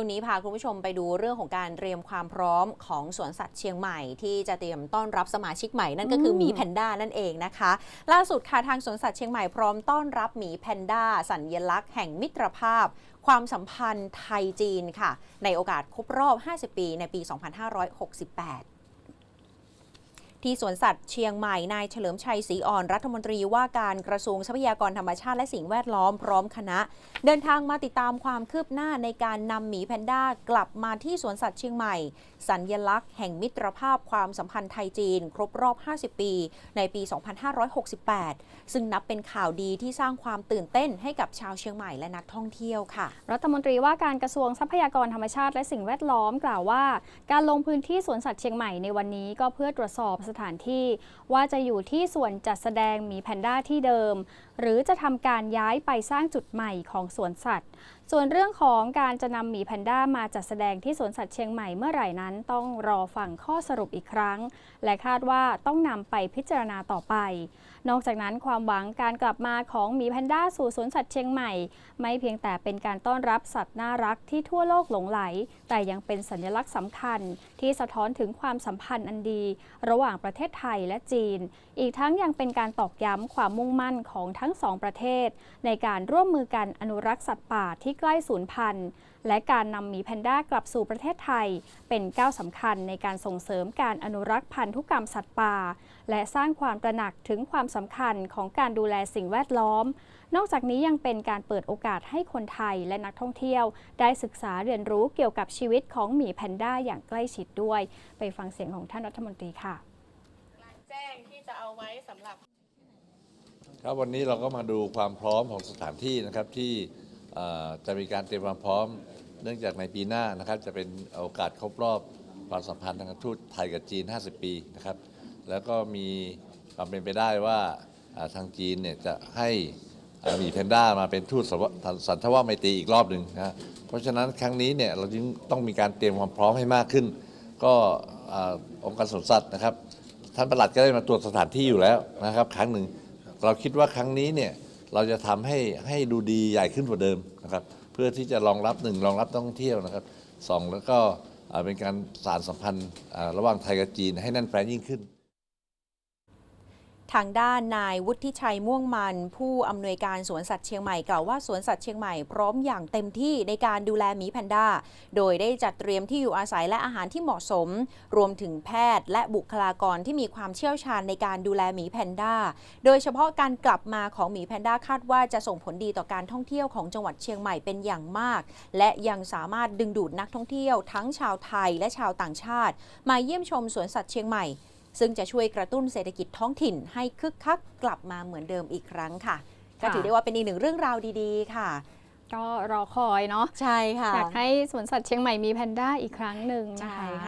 ช่วงนี้พาคุณผู้ชมไปดูเรื่องของการเตรียมความพร้อมของสวนสัตว์เชียงใหม่ ที่จะเตรียมต้อนรับสมาชิกใหม่นั่นก็คือหมีแพนด้านั่นเองนะคะ ล่าสุดค่ะทางสวนสัตว์เชียงใหม่พร้อมต้อนรับหมีแพนด้าสัญลักษณ์แห่งมิตรภาพ ความสัมพันธ์ไทยจีนค่ะ ในโอกาสครบรอบ 50 ปีในปี 2568 ที่สวนสัตว์เชียงใหม่ นายเฉลิมชัยศรีอ่อนรัฐมนตรีว่าการกระทรวงทรัพยากรธรรมชาติและสิ่งแวดล้อมพร้อมคณะ เดินทางมาติดตามความคืบหน้าในการนำหมีแพนด้ากลับมาที่สวนสัตว์เชียงใหม่ สัญญลักษณ์แห่งมิตรภาพความสัมพันธ์ไทยจีน ครบรอบ 50 ปี ในปี 2568 ซึ่งนับเป็นข่าวดีที่สร้างความตื่นเต้นให้กับชาวเชียงใหม่และนักท่องเที่ยวค่ะ รัฐมนตรีว่าการกระทรวงทรัพยากรธรรมชาติและสิ่งแวดล้อมกล่าวว่า การลงพื้นที่สวนสัตว์เชียงใหม่ในวันนี้ก็เพื่อตรวจสอบสสถานที่ ว่าจะอยู่ที่ส่วนจัดแสดงหมีแพนด้าที่เดิม หรือจะทำการย้ายไปสร้างจุดใหม่ของสวนสัตว์ ส่วนเรื่องของการจะนำหมีแพนด้ามาจัดแสดงที่สวนสัตว์เชียงใหม่เมื่อไหร่นั้นต้องรอฟังข้อสรุปอีกครั้ง และคาดว่าต้องนำไปพิจารณาต่อไป นอกจากนั้นความหวังการกลับมาของหมีแพนด้าสู่สวนสัตว์เชียงใหม่ ไม่เพียงแต่เป็นการต้อนรับสัตว์น่ารักที่ทั่วโลกหลงไหล แต่ยังเป็นสัญลักษณ์สำคัญที่สะท้อนถึงความสัมพันธ์อันดี ระหว่างประเทศไทยและจีน อีกทั้งยังเป็นการตอกย้ำความมุ่งมั่นของทั้งสองประเทศ ในการร่วมมือกันอนุรักษ์สัตว์ป่าที่ใกล้สูญพันธุ์ และการนำหมีแพนด้ากลับสู่ประเทศไทย เป็นก้าวสำคัญในการส่งเสริมการอนุรักษ์พันธุกรรมสัตว์ป่า และสร้างความตระหนักถึงความสำคัญของการดูแลสิ่งแวดล้อม นอกจากนี้ยังเป็นการเปิดโอกาสให้คนไทยและนักท่องเที่ยว ได้ศึกษาเรียนรู้เกี่ยวกับชีวิตของหมีแพนด้าอย่างใกล้ชิดด้วย ไปฟังเสียงของท่านรัฐมนตรีค่ะ ที่จะเอาไว้สำหรับ ครับวันนี้เราก็มาดูความพร้อมของสถานที่นะครับที่เอ่อจะมีการเตรียมความพร้อม เนื่องจากในปีหน้านะครับจะเป็นโอกาสครบรอบความสัมพันธ์ทางการทูตไทยกับจีน 50 ปีนะครับ แล้วก็มีความเป็นไปได้ว่าอ่าทางจีนเนี่ยจะให้อ่าหมีแพนด้ามาเป็นทูตสันวสันทวไมตรีอีกรอบหนึ่งนะเพราะฉะนั้นครั้งนี้เนี่ยเราจึงต้องมีการเตรียมความพร้อมให้มากขึ้น ก็อ่าองค์การสวนสัตว์นะครับ ท่านประหลัดก็ได้มาตรวจสถานที่อยู่แล้วนะครับ ครั้งหนึ่งเราคิดว่าครั้งนี้เนี่ยเราจะทำให้ให้ดูดีใหญ่ขึ้นกว่าเดิมนะครับ เพื่อที่จะรองรับหนึ่งรองรับนักท่องเที่ยวนะครับสองแล้วก็เป็นการสารสัมพันธ์ระหว่างไทยกับจีนให้แน่นแฟ้นยิ่งขึ้น ทางด้านนายวุฒิชัยม่วงมัน ผู้อำนวยการสวนสัตว์เชียงใหม่กล่าวว่าสวนสัตว์เชียงใหม่พร้อมอย่างเต็มที่ในการดูแลหมีแพนด้า โดยได้จัดเตรียมที่อยู่อาศัยและอาหารที่เหมาะสม รวมถึงแพทย์และบุคลากรที่มีความเชี่ยวชาญในการดูแลหมีแพนด้า โดยเฉพาะการกลับมาของหมีแพนด้าคาดว่าจะส่งผลดีต่อการท่องเที่ยวของจังหวัดเชียงใหม่เป็นอย่างมาก และยังสามารถดึงดูดนักท่องเที่ยว ทั้งชาวไทยและชาวต่างชาติ มาเยี่ยมชมสวนสัตว์เชียงใหม่ ซึ่งจะช่วยกระตุ้นเศรษฐกิจท้องถิ่นให้คึกคักกลับมาเหมือนเดิมอีกครั้งค่ะ ก็ถือได้ว่าเป็นอีกหนึ่งเรื่องราวดีๆ ค่ะก็รอคอยเนาะใช่ค่ะอยากให้สวนสัตว์เชียงใหม่มีแพนด้าอีกครั้งหนึ่งนะใช่คะค่ะ